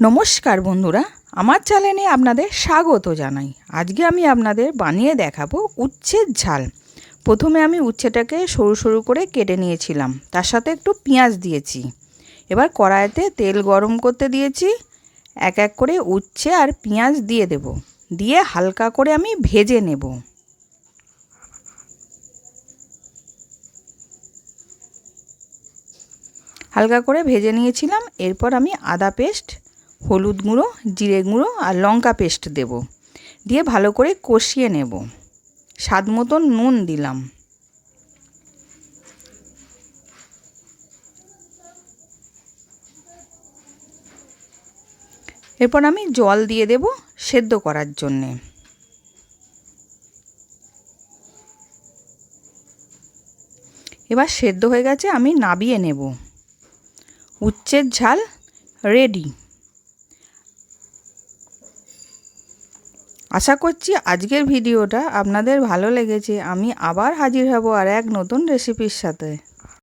নমস্কার বন্ধুরা, আমার চ্যানেলে আপনাদের স্বাগত জানাই। আজকে আমি আপনাদের বানিয়ে দেখাবো উচ্ছের ঝাল। প্রথমে আমি উচ্ছেটাকে সরু সরু করে কেটে নিয়েছিলাম, তার সাথে একটু পেঁয়াজ দিয়েছি। এবার কড়াইতে তেল গরম করতে দিয়েছি, এক এক করে উচ্ছে আর পেঁয়াজ দিয়ে দেব। দিয়ে হালকা করে আমি ভেজে নেব। হালকা করে ভেজে নিয়েছিলাম, এরপর আমি আদা পেস্ট হলুদ গুঁড়ো, জিরে গুঁড়ো আর লঙ্কা পেস্ট দেব। দিয়ে ভালো করে কষিয়ে নেব। স্বাদ মতন নুন দিলাম। এরপর আমি জল দিয়ে দেব সেদ্ধ করার জন্যে। এবার সেদ্ধ হয়ে গেছে আমি নাবিয়ে নেব। উচ্ছের ঝাল রেডি। আশা করছি আজকের ভিডিওটা আপনাদের ভালো লেগেছে। আমি আবার হাজির হব আর এক নতুন রেসিপির সাথে।